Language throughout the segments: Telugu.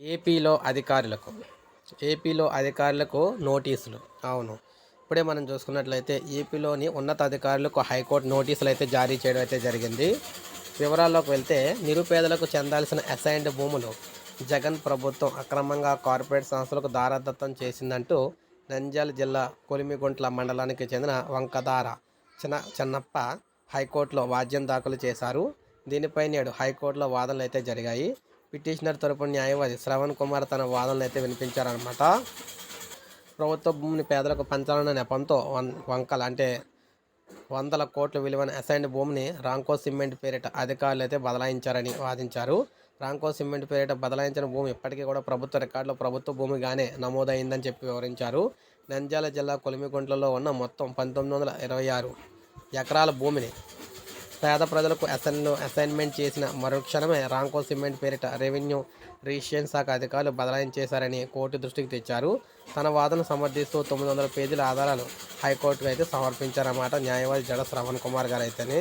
ఏపీలో అధికారులకు ఏపీలో అధికారులకు నోటీసులు. అవును. ఇప్పుడే మనం చూసుకున్నట్లయితే ఏపీలోని ఉన్నత అధికారులకు హైకోర్టు నోటీసులు అయితే జారీ చేయడం అయితే జరిగింది. వివరాల్లోకి వెళ్తే నిరుపేదలకు చెందాల్సిన అసైన్డ్ భూములు జగన్ ప్రభుత్వం అక్రమంగా కార్పొరేట్ సంస్థలకు దారాదత్తం చేసిందంటూ నంద్యాల జిల్లా కొలిమిగుంట్ల మండలానికి చెందిన వంకదార చిన్న చెన్నప్ప హైకోర్టులో వాద్యం దాఖలు చేశారు. దీనిపై నేడు హైకోర్టులో వాదనలు అయితే జరిగాయి. పిటిషనర్ తరపున న్యాయవాది శ్రవణ్ కుమార్ తన వాదనలు అయితే వినిపించారనమాట ప్రభుత్వ భూమిని పేదలకు పంచాలన్న నెపంతో వన్ వంకల అంటే వందల కోట్ల విలువైన అసైన్డ్ భూమిని రాంకో సిమెంట్ పేరిట అధికారులు అయితే బదలాయించారని వాదించారు. రాంకో సిమెంట్ పేరిట బదలాయించిన భూమి ఇప్పటికీ కూడా ప్రభుత్వ రికార్డులో ప్రభుత్వ భూమిగానే నమోదైందని చెప్పి వివరించారు. నంద్యాల జిల్లా కొలిమిగుంట్లలో ఉన్న మొత్తం పంతొమ్మిది వందల ఇరవై ఆరు ఎకరాల భూమిని పేద ప్రజలకు అసెన్ను అసైన్మెంట్ చేసిన మరుక్షణమే రాంకో సిమెంట్ పేరిట రెవెన్యూ రిజిస్ట్రేషన్ శాఖ అధికారులు బదలాయించేశారని కోర్టు దృష్టికి తెచ్చారు. తన వాదన సమర్థిస్తూ తొమ్మిది వందల పేజీల ఆధారాలు హైకోర్టుకు అయితే సమర్పించారన్నమాట న్యాయవాది జడ శ్రవణ్ కుమార్ గారు అయితేనే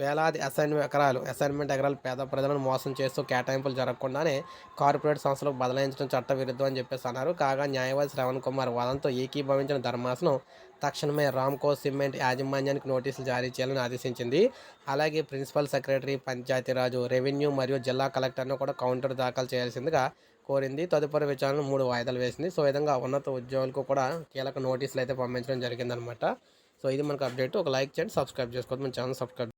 వేలాది అసైన్మెంట్ ఎకరాలు అసైన్మెంట్ ఎకరాలు పేద ప్రజలను మోసం చేస్తూ కేటాయింపులు జరగకుండానే కార్పొరేట్ సంస్థలకు బదలాయించడం చట్ట విరుద్ధం అని చెప్పేసి అన్నారు. కాగా న్యాయవాది శ్రవణ్ కుమార్ వాదనతో ఏకీభవించిన ధర్మాసనం తక్షణమే రామ్కో సిమెంట్ యాజమాన్యానికి నోటీసులు జారీ చేయాలని ఆదేశించింది. అలాగే ప్రిన్సిపల్ సెక్రటరీ పంచాయతీరాజు రెవెన్యూ మరియు జిల్లా కలెక్టర్ను కూడా కౌంటర్ దాఖలు చేయాల్సిందిగా కోరింది. తదుపరి విచారణ మూడు వాయిదాలు వేసింది. సో ఈ విధంగా ఉన్నత ఉద్యోగులకు కూడా కీలక నోటీసులు అయితే పంపించడం జరిగిందనమాట సో ఇది మనకు అప్డేట్. ఒక లైక్ చేయండి సబ్స్క్రైబ్ చేసుకోవద్దు. మన ఛానల్ సబ్స్క్రైబ్